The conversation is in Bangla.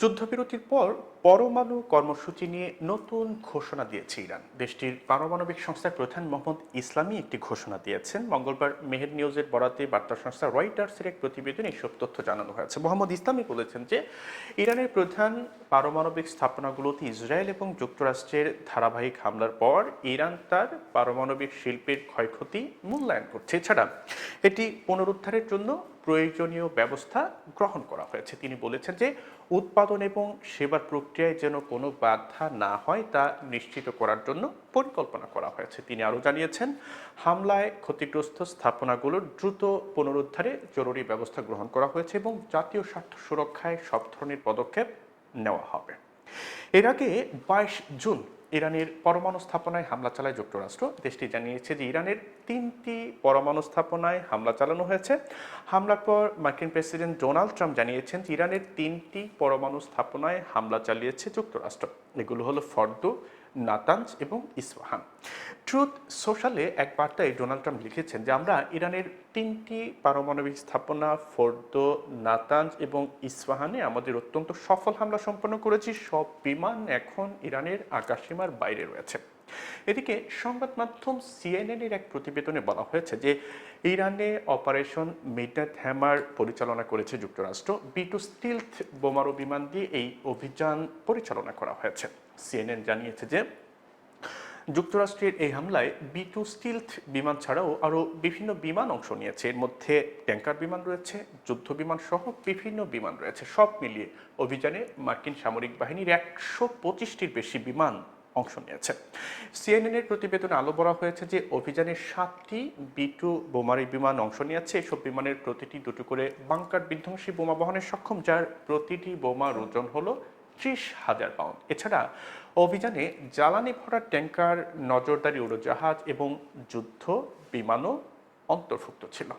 যুদ্ধবিরতির পর পরমাণু কর্মসূচি নিয়ে নতুন ঘোষণা দিয়েছে ইরান। দেশটির পারমাণবিক সংস্থার প্রধান মোহাম্মদ ইসলামী একটি ঘোষণা দিয়েছেন। মঙ্গলবার মেহের নিউজের বরাতে বার্তা সংস্থা রয়টার্সের এক প্রতিবেদনে এসব তথ্য জানানো হয়েছে। মোহাম্মদ ইসলামী বলেছেন যে, ইরানের প্রধান পারমাণবিক স্থাপনাগুলোতে ইসরায়েল এবং যুক্তরাষ্ট্রের ধারাবাহিক হামলার পর ইরান তার পারমাণবিক শিল্পের ক্ষয়ক্ষতি মূল্যায়ন করছে। এছাড়া, এটি পুনরুদ্ধারের জন্য প্রয়োজনীয় ব্যবস্থা গ্রহণ করা হয়েছে। তিনি বলেছেন যে, উৎপাদন এবং সেবার প্রক্রিয়ায় যেন কোনো বাধা না হয়, তা নিশ্চিত করার জন্য পরিকল্পনা করা হয়েছে। তিনি আরও জানিয়েছেন, হামলায় ক্ষতিগ্রস্ত স্থাপনাগুলোর দ্রুত পুনরুদ্ধারে জরুরি ব্যবস্থা গ্রহণ করা হয়েছে এবং জাতীয় স্বার্থ সুরক্ষায় সব ধরনের পদক্ষেপ নেওয়া হবে। এর আগে বাইশ জুন ইরানের পরমাণু স্থাপনায় হামলা চালায় যুক্তরাষ্ট্র। দেশটি জানিয়েছে যে ইরানের তিনটি পরমাণু স্থাপনায় হামলা চালানো হয়েছে। হামলার পর মার্কিন প্রেসিডেন্ট ডোনাল্ড ট্রাম্প জানিয়েছেন যে ইরানের তিনটি পরমাণু স্থাপনায় হামলা চালিয়েছে যুক্তরাষ্ট্র। এগুলো হলো ফর্দো, নাতাঞ্জ এবং ইসফাহান। ট্রুথ সোশ্যালে এক বার্তায় ডোনাল্ড ট্রাম্প লিখেছেন যে আমরা ইরানের তিনটি পারমাণবিক স্থাপনা, ফোর্দো, নাতাঞ্জ এবং ইসফাহানে আমাদের অত্যন্ত সফল হামলা সম্পন্ন করেছি। সব বিমান এখন ইরানের আকাশসীমার বাইরে রয়েছে। এদিকে সংবাদ মাধ্যম সিএনএন এর এক প্রতিবেদনে বলা হয়েছে যে ইরানে অপারেশন মিডনাইট হ্যামার পরিচালনা করেছে যুক্তরাষ্ট্র। বি টু স্টিলথ বোমারু বিমান দিয়ে এই অভিযান পরিচালনা করা হয়েছে। সিএনএন জানিয়েছে যে যুক্তরাষ্ট্রের এই হামলায় বি টু স্টিলথ বিমান ছাড়াও আরও বিভিন্ন বিমান অংশ নিয়েছে। এর মধ্যে ট্যাঙ্কার বিমান রয়েছে, যুদ্ধ বিমান সহ বিভিন্ন বিমান রয়েছে। সব মিলিয়ে অভিযানে মার্কিন সামরিক বাহিনীর একশো পঁচিশটির বেশি বিমান অংশ নিয়েছে। সিএনএনের প্রতিবেদনে আলো বলা হয়েছে যে অভিযানে সাতটি বি টু বোমারি বিমান অংশ নিয়েছে। এসব বিমানের প্রতিটি দুটো করে বাংকার বিধ্বংসী বোমা বহনে সক্ষম, যার প্রতিটি বোমার ওজন হলো ত্রিশ হাজার পাউন্ড। এছাড়া অভিযানে জ্বালানি ভরা ট্যাঙ্কার নজরদারি উড়োজাহাজ এবং যুদ্ধ বিমানও অন্তর্ভুক্ত ছিল।